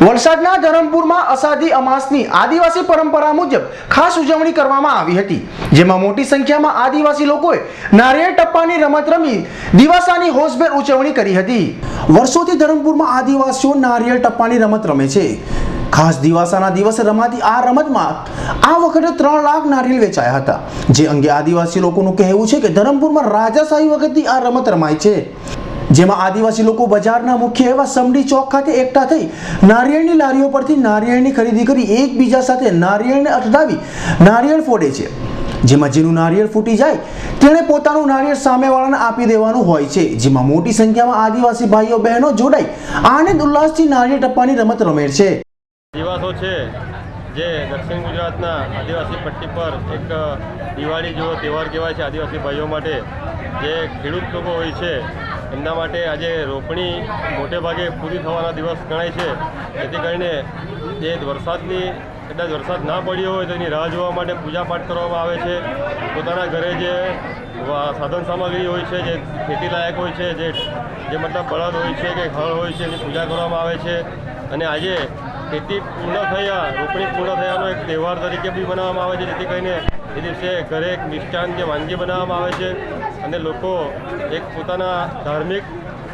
વલસાડના ધરમપુરમાં અષાઢી અમાસની આદિવાસી પરંપરા મુજબ ખાસ ઉજવણી કરવામાં આવી હતી, જેમાં મોટી સંખ્યામાં આદિવાસી લોકોએ નારિયેળ ટપ્પાની રમત રમી દિવાસાની હોશભેર ઉજવણી કરી હતી. વર્ષોથી ધરમપુરમાં આદિવાસીઓ નારિયેળ ટપ્પાની રમત રમે છે. ખાસ દિવાસાના દિવસે રમાતી આ રમતમાં આ વખતે ત્રણ લાખ નારિયેળ વેચાયા હતા, જે અંગે આદિવાસી લોકોનું કહેવું છે કે ધરમપુરમાં રાજાશાહી વખતથી આ રમત રમાય છે. જેમાં આદિવાસી લોકો બજારના મુખ્ય એવા સમડી ચોક ખાતે એકઠા થઈ નારિયેળની લારીઓ પરથી નારિયેળની ખરીદી કરી એકબીજા સાથે નારિયેળને અટકાવી નારિયેળ ફોડે છે. જેમાં જેનું નારિયેળ ફૂટી જાય, તેણે પોતાનું નારિયેળ સામેવાળાને આપી દેવાનું હોય છે. જેમાં મોટી સંખ્યામાં આદિવાસી ભાઈઓ બહેનો જોડાઈ આનંદ ઉલ્લાસથી નારિયેળ ટપ્પાની રમત રમે છે. દિવાસો છે, જે દક્ષિણ ગુજરાતના આદિવાસી પટ્ટી પર એક દિવાળી જેવો તહેવાર કહેવાય છે આદિવાસી ભાઈઓ માટે. જે ખેડૂત લોકો હોય છે એમના માટે આજે રોપણી મોટે ભાગે પૂરી થવાના દિવસ ગણાય છે. જેથી કરીને જે વરસાદની કદાચ વરસાદ ના પડ્યો હોય તો એની રાહ જોવા માટે પૂજાપાઠ કરવામાં આવે છે. પોતાના ઘરે જે સાધન સામગ્રી હોય છે, જે ખેતી લાયક હોય છે, જે જે મતલબ બળદ હોય છે કે હળ હોય છે, એની પૂજા કરવામાં આવે છે. અને આજે ખેતી પૂર્ણ થયા, રોપણી પૂર્ણ થયાનો એક તહેવાર તરીકે બી મનાવવામાં આવે છે. જેથી કરીને એ દિવસે ઘરે એક મિષ્ટાન જે વાનગી બનાવવામાં આવે છે. અને લોકો એક પોતાના ધાર્મિક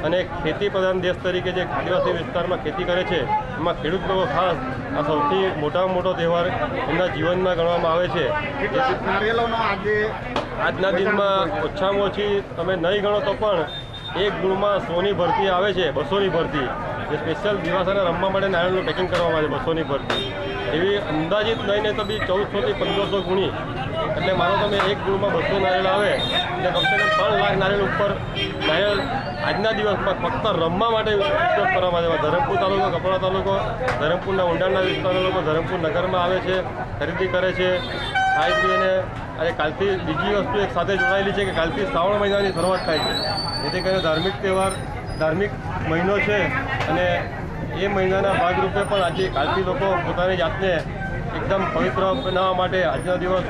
અને ખેતી પ્રધાન દેશ તરીકે જે આદિવાસી વિસ્તારમાં ખેતી કરે છે એમાં ખેડૂત લોકો ખાસ આ સૌથી મોટામાં મોટો તહેવાર એમના જીવનમાં ગણવામાં આવે છે. આજના દિનમાં ઓછામાં ઓછી તમે નહીં ગણો તો પણ એક ગુણમાં સોની ભરતી આવે છે બસોની ભરતી. જે સ્પેશિયલ દિવાસાને રમવા માટે નારાયણનું પેકિંગ કરવામાં આવે છે બસોની ભરતી. એવી અંદાજિત નહીં નહીં તો બી ચૌદસોથી પંદરસો ગુણી એટલે માનો તમે એક ગુણમાં બસો નારિયેળ આવે એટલે કમસે કમ ત્રણ લાખ નારિયેળ ઉપર નારિયેળ આજના દિવસમાં ફક્ત રમવા માટે ઉપયોગ કરવામાં આવે. ધરમપુર તાલુકો, કપડા તાલુકો, ધરમપુરના ઊંડાણના વિસ્તારના લોકો ધરમપુર નગરમાં આવે છે, ખરીદી કરે છે. ખાઈ પીને અને કાલથી બીજી વસ્તુ એક સાથે જોડાયેલી છે કે કાલથી શ્રાવણ મહિનાની શરૂઆત થાય છે. જેથી કરીને ધાર્મિક તહેવાર, ધાર્મિક મહિનો છે અને એ મહિનાના ભાગરૂપે પણ આજે કાલથી લોકો પોતાની જાતને એકદમ પવિત્ર બનાવવા માટે આજનો દિવસ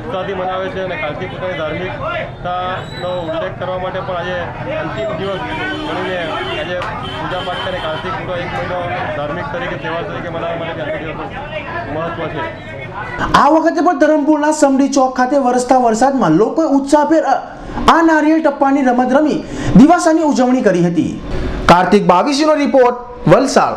ઉત્સાહથી મનાવે છે અને કાલથી પોતાની ધાર્મિકતાનો ઉલ્લેખ કરવા માટે પણ આજે અંતિમ દિવસ ગણીને આજે પૂજાપાઠ કરીને કાલથી પૂરો એક મહિનો ધાર્મિક તરીકે તહેવાર તરીકે મનાવવા માટે આજનો દિવસ મહત્ત્વ છે. આ વખતે પણ ધરમપુરના સમડી ચોક ખાતે વરસતા વરસાદમાં લોકોએ ઉત્સાહભેર આ નારિયેળ ટપ્પાની રમત રમી દિવાસાની ઉજવણી કરી હતી. કાર્તિક બાવીસીનો રિપોર્ટ વલસાડ.